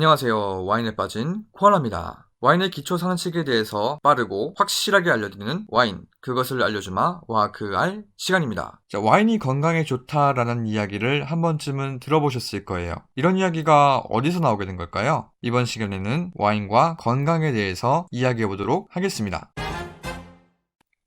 안녕하세요. 와인에 빠진 코알라입니다. 와인의 기초 상식에 대해서 빠르고 확실하게 알려드리는 와인, 그것을 알려주마, 와, 그, 알 시간입니다. 자, 와인이 건강에 좋다라는 이야기를 한 번쯤은 들어보셨을 거예요. 이런 이야기가 어디서 나오게 된 걸까요? 이번 시간에는 와인과 건강에 대해서 이야기해 보도록 하겠습니다.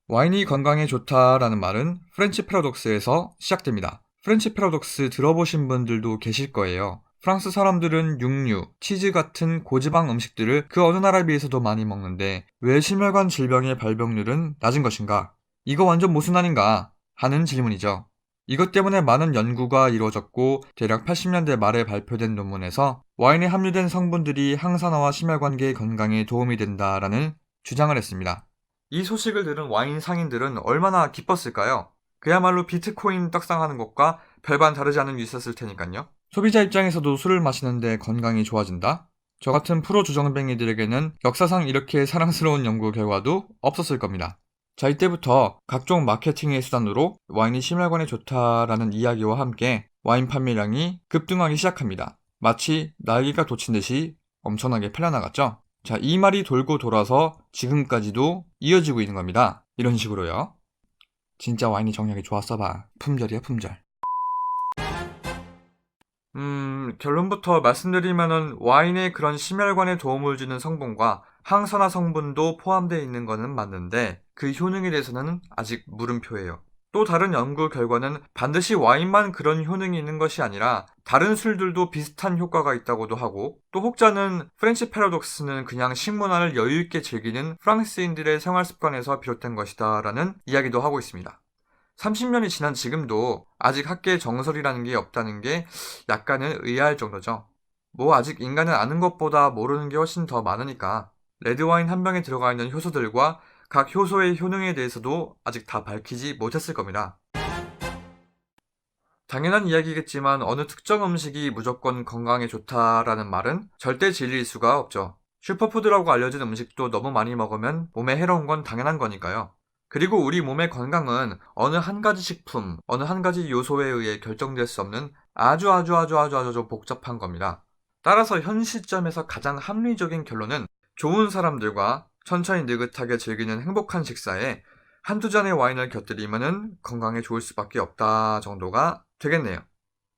와인이 건강에 좋다라는 말은 프렌치 패러독스에서 시작됩니다. 프렌치 패러독스 들어보신 분들도 계실 거예요. 프랑스 사람들은 육류, 치즈 같은 고지방 음식들을 그 어느 나라에 비해서도 많이 먹는데 왜 심혈관 질병의 발병률은 낮은 것인가? 이거 완전 모순 아닌가? 하는 질문이죠. 이것 때문에 많은 연구가 이루어졌고 대략 80년대 말에 발표된 논문에서 와인에 함유된 성분들이 항산화와 심혈관계 건강에 도움이 된다라는 주장을 했습니다. 이 소식을 들은 와인 상인들은 얼마나 기뻤을까요? 그야말로 비트코인 떡상하는 것과 별반 다르지 않은 일이었을 테니까요. 소비자 입장에서도 술을 마시는데 건강이 좋아진다? 저 같은 프로 주정뱅이들에게는 역사상 이렇게 사랑스러운 연구 결과도 없었을 겁니다. 자, 이때부터 각종 마케팅의 수단으로 와인이 심혈관에 좋다라는 이야기와 함께 와인 판매량이 급등하기 시작합니다. 마치 날개가 돋친 듯이 엄청나게 팔려나갔죠? 자, 이 말이 돌고 돌아서 지금까지도 이어지고 있는 겁니다. 이런 식으로요. 진짜 와인이 정력이 좋았어 봐. 품절이야, 품절. 음, 결론부터 말씀드리면은 와인에 그런 심혈관에 도움을 주는 성분과 항산화 성분도 포함되어 있는 것은 맞는데 그 효능에 대해서는 아직 물음표예요. 또 다른 연구 결과는 반드시 와인만 그런 효능이 있는 것이 아니라 다른 술들도 비슷한 효과가 있다고도 하고 또 혹자는 프렌치 패러독스는 그냥 식문화를 여유있게 즐기는 프랑스인들의 생활 습관에서 비롯된 것이다 라는 이야기도 하고 있습니다. 30년이 지난 지금도 아직 학계의 정설이라는 게 없다는 게 약간은 의아할 정도죠. 뭐 아직 인간은 아는 것보다 모르는 게 훨씬 더 많으니까 레드와인 한 병에 들어가 있는 효소들과 각 효소의 효능에 대해서도 아직 다 밝히지 못했을 겁니다. 당연한 이야기겠지만 어느 특정 음식이 무조건 건강에 좋다라는 말은 절대 진리일 수가 없죠. 슈퍼푸드라고 알려진 음식도 너무 많이 먹으면 몸에 해로운 건 당연한 거니까요. 그리고 우리 몸의 건강은 어느 한 가지 식품, 어느 한 가지 요소에 의해 결정될 수 없는 아주 아주 아주 아주 아주 복잡한 겁니다. 따라서 현 시점에서 가장 합리적인 결론은 좋은 사람들과 천천히 느긋하게 즐기는 행복한 식사에 한두 잔의 와인을 곁들이면 건강에 좋을 수밖에 없다 정도가 되겠네요.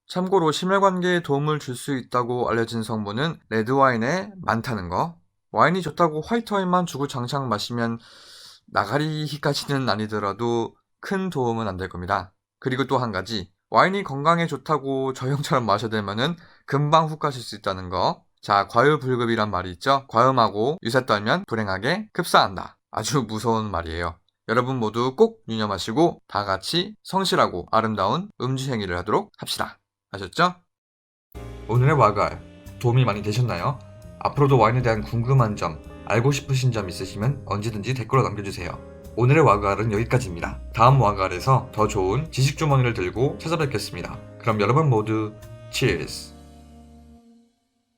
참고로 심혈관계에 도움을 줄 수 있다고 알려진 성분은 레드와인에 많다는 거. 와인이 좋다고 화이트 와인만 주구장창 마시면 나가리까지는 아니더라도 큰 도움은 안 될 겁니다. 그리고 또 한 가지, 와인이 건강에 좋다고 저 형처럼 마셔대면은 금방 훅 가실 수 있다는 거. 자, 과유불급이란 말이 있죠? 과음하고 유세 떨면 불행하게 급사한다. 아주 무서운 말이에요. 여러분 모두 꼭 유념하시고 다 같이 성실하고 아름다운 음주 행위를 하도록 합시다. 아셨죠? 오늘의 와갈 도움이 많이 되셨나요? 앞으로도 와인에 대한 궁금한 점, 알고 싶으신 점 있으시면 언제든지 댓글로 남겨주세요. 오늘의 와갈은 여기까지입니다. 다음 와갈에서 더 좋은 지식 주머니를 들고 찾아뵙겠습니다. 그럼 여러분 모두 치얼스!